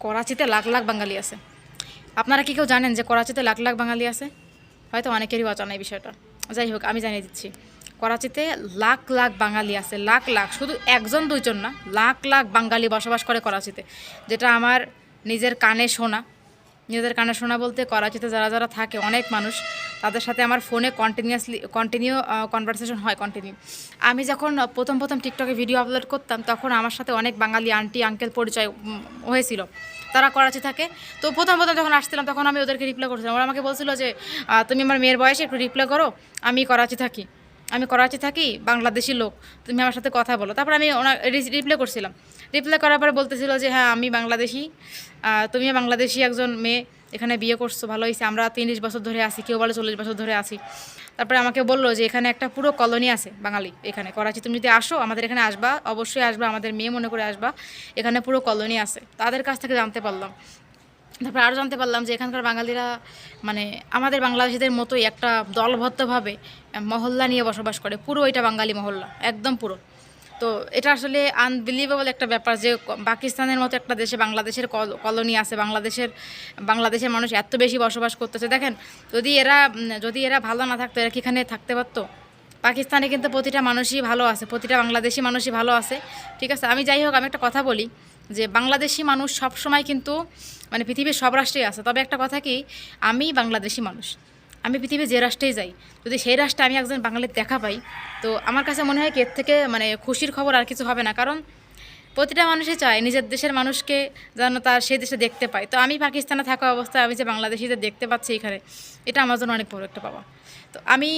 করাচিতে লাখ লাখ বাঙালি আছে। আপনারা কি কেউ জানেন যে করাচিতে লাখ লাখ বাঙালি আছে? হয়তো অনেকেরই অজানা এই বিষয়টা। যাই হোক, আমি জানিয়ে দিচ্ছি। করাচিতে লাখ লাখ বাঙালি আছে, লাখ লাখ। শুধু একজন, দুইজন না, লাখ লাখ বাঙালি বসবাস করে করাচিতে। যেটা আমার নিজের কানে শোনা। নিজেদের কানে শোনা বলতে করাচিতে যারা যারা থাকে, অনেক মানুষ তাদের সাথে আমার ফোনে কন্টিনিউয়াসলি কন্টিনিউ কনভারসেশন হয় কন্টিনিউ আমি যখন প্রথম প্রথম টিকটকে ভিডিও আপলোড করতাম, তখন আমার সাথে অনেক বাঙালি আন্টি আঙ্কেল পরিচয় হয়েছিল। তারা করাচি থাকে। তো প্রথম প্রথম যখন আসছিলাম, তখন আমি ওদেরকে রিপ্লাই করছিলাম। ওরা আমাকে বলছিল যে তুমি আমার মেয়ের বয়সে একটু রিপ্লাই করো, আমি করাচি থাকি। আমি করাচি থাকি, বাংলাদেশি লোক, তুমি আমার সাথে কথা বলো। তারপর আমি ওনার রিপ্লাই করছিলাম। রিপ্লাই করার পরে বলতেছিল যে হ্যাঁ আমি বাংলাদেশি তুমিও বাংলাদেশি একজন মেয়ে, এখানে বিয়ে করছ, ভালো হয়েছে আমরা তিরিশ বছর ধরে আছি, কেউ বলে চল্লিশ বছর ধরে আছি। তারপরে আমাকে বলল যে, এখানে একটা পুরো কলোনি আছে, বাঙালি, এখানে, করাচি, তুমি যদি আসো, আমাদের এখানে আসবা, অবশ্যই আসবা, আমাদের মেয়ে মনে করে আসবা, এখানে পুরো কলোনি আছে। তাদের কাছ থেকে জানতে পারলাম তারপরে আরও জানতে পারলাম যে এখানকার বাঙালিরা মানে আমাদের বাংলাদেশিদের মতোই একটা দলবদ্ধভাবে মহল্লা নিয়ে বসবাস করে। পুরো এটা বাঙালি মহল্লা, একদম পুরো। তো এটা আসলে আনবিলিভেবল একটা ব্যাপার যে পাকিস্তানের মতো একটা দেশে বাংলাদেশের কল- কলোনি আছে, বাংলাদেশের বাংলাদেশের মানুষ এত বেশি বসবাস করতেছে। দেখেন, যদি এরা যদি এরা ভালো না থাকতো, এরা কি এখানে থাকতে পারতো? পাকিস্তানে কিন্তু প্রতিটা মানুষই ভালো আছে, প্রতিটা বাংলাদেশি মানুষই ভালো আছে। ঠিক আছে, আমি যাই হোক, আমি একটা কথা বলি। যে বাংলাদেশি মানুষ সব সময় কিন্তু মানে পৃথিবীর সব রাষ্ট্রেই আছে। তবে একটা কথা কি, আমি বাংলাদেশি মানুষ। আমি পৃথিবীর যে রাষ্ট্রেই যাই, যদি সেই রাষ্ট্রে আমি একজন বাঙালির দেখা পাই, তো আমার কাছে মনে হয় কি, এর থেকে মানে খুশির খবর আর কিছু হবে না। কারণ প্রতিটা মানুষই চায় নিজের দেশের মানুষকে যেন তার সেই দেশে দেখতে পায়। তো আমি পাকিস্তানে থাকা অবস্থায় আমি যে বাংলাদেশিদের দেখতে পাচ্ছি এখানে, এটা আমার জন্য অনেক বড় একটা পাওয়া। তো আমি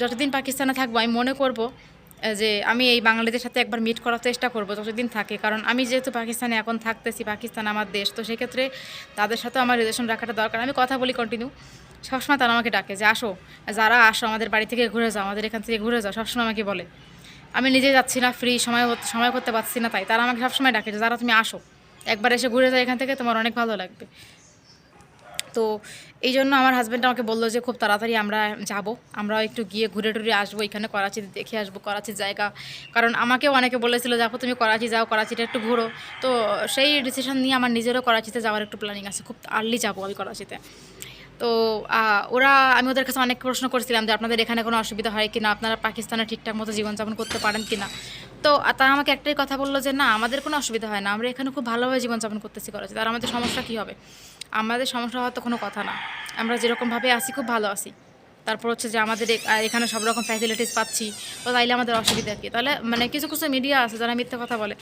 যতদিন পাকিস্তানে থাকব, আমি মনে করব যে আমি এই বাঙালিদের সাথে একবার মিট করার চেষ্টা করব, যতদিন থাকে। কারণ আমি যেহেতু পাকিস্তানে এখন থাকতেছি, পাকিস্তান আমার দেশ, তো সেক্ষেত্রে তাদের সাথে আমার রিলেশন রাখাটা দরকার। আমি কথা বলি কন্টিনিউ সবসময় তারা আমাকে ডাকে যে, আসো, যারা আসো, আমাদের বাড়ি থেকে ঘুরে যাও, আমাদের এখান থেকে ঘুরে যাও। সবসময় আমাকে বলে। আমি নিজে যাচ্ছি না ফ্রি সময় সময় করতে পারছি না তাই। তারা আমাকে সবসময় ডাকে যে, যারা, তুমি আসো। একবার এসে ঘুরে যাও এখান থেকে, তোমার অনেক ভালো লাগবে। তো এই জন্য আমার হাজব্যান্ড আমাকে বলল যে, খুব তাড়াতাড়ি আমরা যাব। আমরা একটু গিয়ে ঘুরে টুরে আসব, এখানে করাচিতে দেখে আসব, করাচির জায়গা। কারণ আমাকেও অনেকে বলেছিল যাব তুমি করাচি যাও, করাচিটা একটু ঘুরো। তো সেই ডিসিশন নিয়ে আমার নিজেরও করাচিতে যাওয়ার একটু প্ল্যানিং আছে। খুব আর্লি যাব আমি করাচিতে। তো ওরা, আমি ওদের কাছে অনেক প্রশ্ন করছিলাম যে, আপনাদের এখানে কোনো অসুবিধা হয় কিনা? আপনারা পাকিস্তানে ঠিকঠাক মতো জীবনযাপন করতে পারেন কিনা? তো তারা আমাকে একটাই কথা বলল যে, না, আমাদের কোনো অসুবিধা হয় না। আমরা এখানে খুব ভালোভাবে জীবনযাপন করতেছি করাচ্ছি তার আমাদের সমস্যা কী হবে? আমাদের সমস্যা হওয়ার তো কোনো কথা না। আমরা যেরকমভাবে আসি খুব ভালো আছি। তারপর হচ্ছে যে আমাদের এখানে সব রকম ফ্যাসিলিটিস পাচ্ছি। তো তাইলে আমাদের অসুবিধা কী? তাহলে মানে কিছু কিছু মিডিয়া আছে যারা মিথ্যে কথা বলে।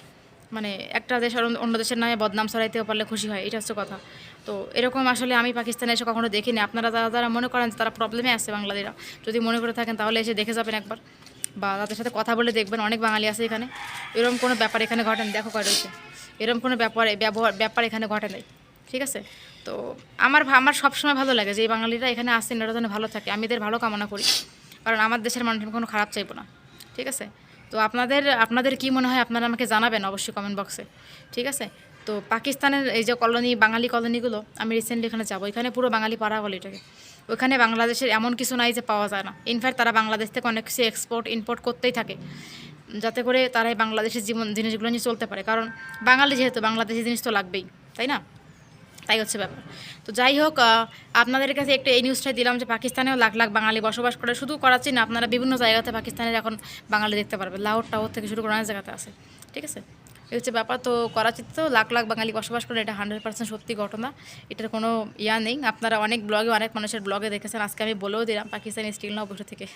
মানে একটা দেশ অন্য- দেশের নামে বদনাম ছড়াইতেও পারলে খুশি হয়, এটা হচ্ছে কথা। তো এরকম আসলে আমি পাকিস্তানে এসে কখনো দেখিনি। আপনারা যারা যারা মনে করেন তারা প্রবলেমে আছে বাংলাদেশরা, যদি মনে করে থাকেন তাহলে এসে দেখে যাবেন একবার। বা তাদের সাথে কথা বলে দেখবেন, অনেক বাঙালি আছে এখানে। এরকম কোনো ব্যাপার এখানে ঘটে ঘটেন, দেখো কয় রয়েছে এরকম কোনো ব্যাপারে, ব্যবহার, ব্যাপার এখানে ঘটে নাই, ঠিক আছে? তো আমার আমার সবসময় ভালো লাগে যে এই বাঙালিরা এখানে আসছেন এরা যেন ভালো থাকে। আমি এদের ভালো কামনা করি, কারণ আমার দেশের মানুষ আমি কোনো খারাপ চাইব না, ঠিক আছে? তো আপনাদের আপনাদের কি মনে হয় আপনারা আমাকে জানাবেন অবশ্যই কমেন্ট বক্সে ঠিক আছে? তো পাকিস্তানের এই যে কলোনি, বাঙালি কলোনিগুলো, আমি রিসেন্টলি এখানে যাব। এখানে পুরো বাঙালি পাড়া বলে এটাকে। ওখানে বাংলাদেশের এমন কিছু নাই যে পাওয়া যায় না। ইনফ্যাক্ট তারা বাংলাদেশ থেকে অনেক কিছু এক্সপোর্ট ইম্পোর্ট করতেই থাকে। যাতে করে তারা এই বাংলাদেশের জীবন, জিনিসগুলো নিয়ে চলতে পারে। কারণ বাঙালি যেহেতু, বাংলাদেশি জিনিস তো লাগবেই, তাই না? তাই হচ্ছে ব্যাপার। তো যাই হোক আপনাদের কাছে একটু এই নিউজটাই দিলাম যে পাকিস্তানেও লাখ লাখ বাঙালি বসবাস করে। শুধু করাচ্ছি না, আপনারা বিভিন্ন জায়গাতে পাকিস্তানের এখন বাঙালি দেখতে পারবেন। লাহোর, টাহর থেকে শুরু করে অনেক জায়গাতে আছে। ঠিক আছে? এই হচ্ছে ব্যাপার, তো করাচিতে তো লাখ লাখ বাঙালি বসবাস করে, এটা হান্ড্রেড পার্সেন্ট সত্যি ঘটনা। এটার কোনো ইয়া নেই। আপনারা অনেক ব্লগে অনেক মানুষের ব্লগে দেখেছেন, আজকে আমি বলেও দিলাম, পাকিস্তানি স্টিল না থেকে।